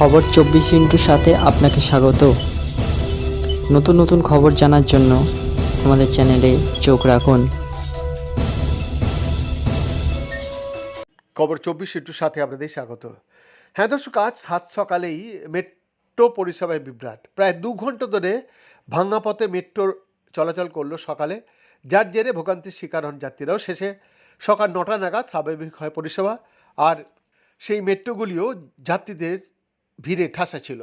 খবর চব্বিশ ইন্টুর সাথে আপনাকে স্বাগত। নতুন নতুন খবর জানার জন্য আমাদের চ্যানেলে চোখ রাখুন। খবর চব্বিশ ইন্টুর সাথে আপনাদের স্বাগত। হ্যাঁ দর্শক, আজ সাত সকালেই মেট্রো পরিষেবায় বিভ্রাট। প্রায় দু ঘণ্টা ধরে ভাঙা পথে মেট্রো চলাচল করল সকালে। যার জেরে ভোগান্তির শিকার হন যাত্রীরাও। শেষে সকাল নটা নাগাদ স্বাভাবিক হয় পরিষেবা। আর সেই মেট্রোগুলিও যাত্রীদের ভিড়ে ঠাসা ছিল।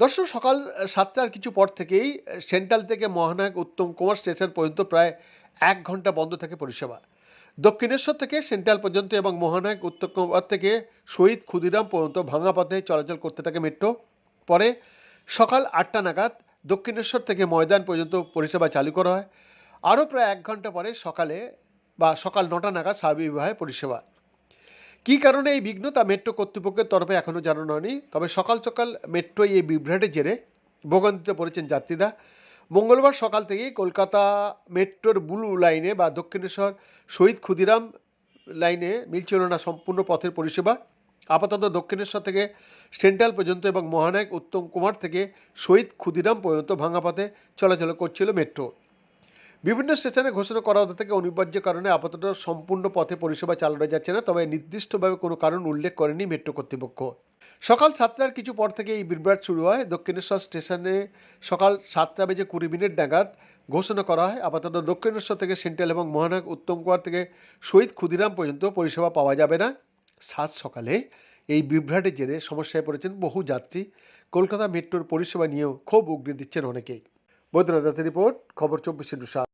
দর্শক, সকাল সাতটার কিছু পর থেকেই সেন্ট্রাল থেকে মহানায়ক উত্তম কুমার স্টেশন পর্যন্ত প্রায় এক ঘণ্টা বন্ধ থাকে পরিষেবা। দক্ষিণেশ্বর থেকে সেন্ট্রাল পর্যন্ত এবং মহানায়ক উত্তর কুমার থেকে শহীদ ক্ষুদিরাম পর্যন্ত ভাঙা পথে চলাচল করতে থাকে মেট্রো। পরে সকাল আটটা নাগাদ দক্ষিণেশ্বর থেকে ময়দান পর্যন্ত পরিষেবা চালু করা হয়। আরও প্রায় এক ঘণ্টা পরে সকালে বা সকাল নটা নাগাদ স্বাভাবিক হয় পরিষেবা কী কারণে এই বিঘ্ন তা মেট্রো কর্তৃপক্ষের তরফে এখনও জানানো হয়নি? তবে সকাল সকাল মেট্রোয় এই বিভ্রাটের জেরে ভোগান্তিতে পড়েছেন যাত্রীরা। মঙ্গলবার সকাল থেকেই কলকাতা মেট্রোর ব্লু লাইনে বা দক্ষিণেশ্বর শহীদ ক্ষুদিরাম লাইনে মিলছিল না সম্পূর্ণ পথের পরিষেবা। আপাতত দক্ষিণেশ্বর থেকে সেন্ট্রাল পর্যন্ত এবং মহানায়ক উত্তম কুমার থেকে শহীদ ক্ষুদিরাম পর্যন্ত ভাঙা পথে চলাচল করছিল মেট্রো। বিভিন্ন স্টেশনে ঘোষণা করা হতে থেকে অনিবার্য কারণে আপাতত সম্পূর্ণ পথে পরিষেবা চালানো যাচ্ছে না, তবে নির্দিষ্টভাবে কোনো কারণ উল্লেখ করেনি মেট্রো কর্তৃপক্ষ। সকাল সাতটার কিছু পর থেকে এই বিভ্রাট শুরু হয়। দক্ষিণেশ্বর স্টেশনে সকাল সাতটা বেজে কুড়ি মিনিট নাগাদ ঘোষণা করা হয়। আপাতত দক্ষিণেশ্বর থেকে সেন্ট্রাল এবং মহানায়ক উত্তম কুমার থেকে শহীদ ক্ষুদিরাম পর্যন্ত পরিষেবা পাওয়া যাবে না। সাত সকালে এই বিভ্রাটের জেরে সমস্যায় পড়েছেন বহু যাত্রী। কলকাতা মেট্রোর পরিষেবা নিয়েও ক্ষোভ উগড়ে দিচ্ছেন অনেকেই। বৈদ্যনাথ রিপোর্ট, খবর চব্বিশ সাত।